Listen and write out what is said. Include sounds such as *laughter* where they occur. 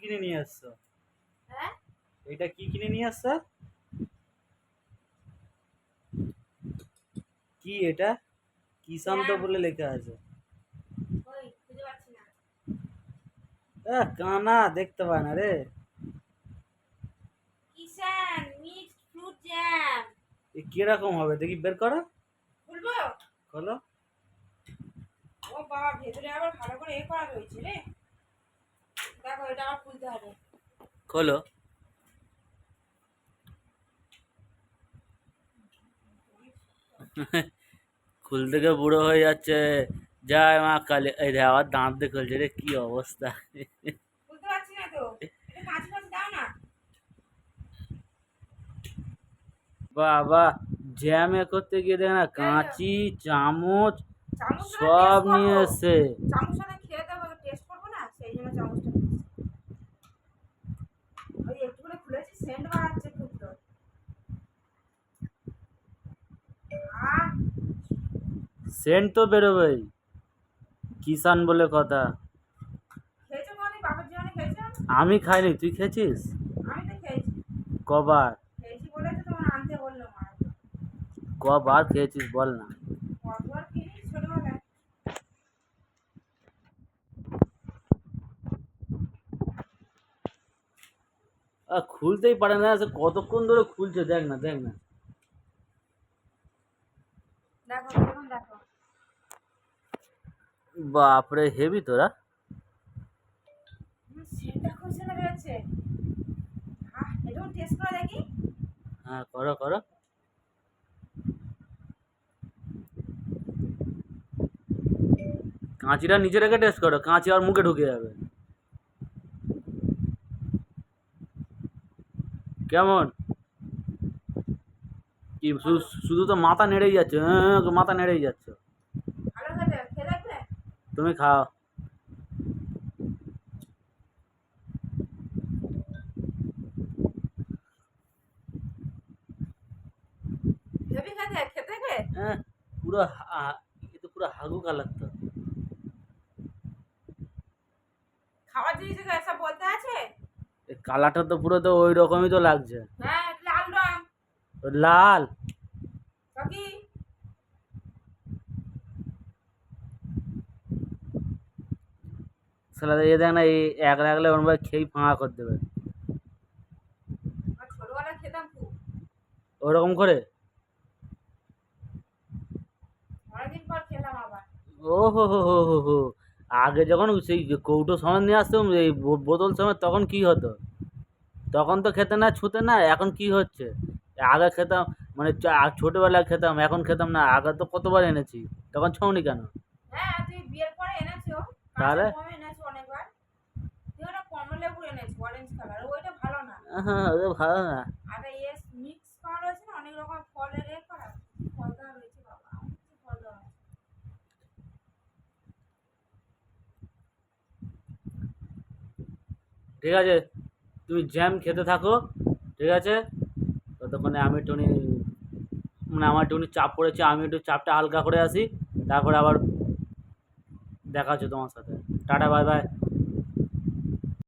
কিনে নিয়ে আসছো? হ্যাঁ? এটা কি কিনে নিয়ে আসছো? কি এটা? কিষান্ত জ্যাম। বলে লেখা আছে। কানা দেখতে পায় না রে। Kissan mixed fruit jam. এ কীরকম হবে? দেখি বের করো। খুলবো? বলো ও বাবা ভেতরে আবার ভালো করে এ করা রে। এটা আবার খুলতে হবে। খোলো। *laughs* খুলতে গিয়ে বুড়ো হয়ে যাচ্ছে। জয় মা কালী এই রে আবার দাঁত দিয়ে খুলছে রে কি অবস্থা? খুলতে পারছি না তো। দাও না। বাবা জ্যামে করতে গিয়ে দেখ না কাঁচি চামচ চামচ সব নিয়ে এসে চামচ সাথে খেয়ে দেবো টেস্ট করব না সেই জন্য চামচটা নিয়েছি। ওই একটু করে খুলেছি সেন্ট বাড়াচ্ছে খুব তো আহ সেন্ট তো বেরোবেই। কিষান বলে কথা। আমি খাইনি তুই খেয়েছিস? কবার? কবার খেয়েছিস বল না। খুলতেই পারে না সে কতক্ষণ ধরে খুলছে? দেখ না দেখ না। দেখো। বাপরে হেভি তোরা। হুম, সেন্টটা খুব বেরোচ্ছে এটাও টেস্ট করে দেখি। হ্যাঁ করো করো। কাঁচিটা নিচে রেখে টেস্ট করো কাঁচি আর মুখে ঢুকে যাবে। কেমন? কি শুধু তো মাথা নেড়েই যাচ্ছে হ্যাঁ মাথা নেড়েই যাচ্ছে। তুমি খাও। হ্যাঁ এ তো পুরো তো এসব বলতে আছে? এ কালারটা তো পুরো তো ওই রকমই তো লাগছে। হ্যাঁ লাল। সালা এ দেখ না এই এক লাগলে ওর মধ্যে খেয়েই ফাঁকা করে দেবে। ওরকম করে? ও হো হো হো হো হো। আগে যখন সেই কৌটো সময় নিয়ে আসতাম এই বোতল সময় তখন কি হতো? তখন তো খেতে না ছুতে না এখন কি হচ্ছে? আগে খেতাম মানে ছোটবেলায় খেতাম এখন খেতাম না আগে তো কতবার এনেছি? তখন ছৌনি কেন? হ্যাঁ তুই বিয়ের পরে এনেছো তাহলে? হ্যাঁ ভালো না? ঠিক আছে তুমি জ্যাম খেতে থাকো ঠিক আছে? ততক্ষণে আমি একটুখানি মানে আমার একটুখানি চাপ পড়েছে, আমি একটু চাপটা হালকা করে আসি, তারপরে আবার দেখা হচ্ছে তোমার সাথে। Tata bye bye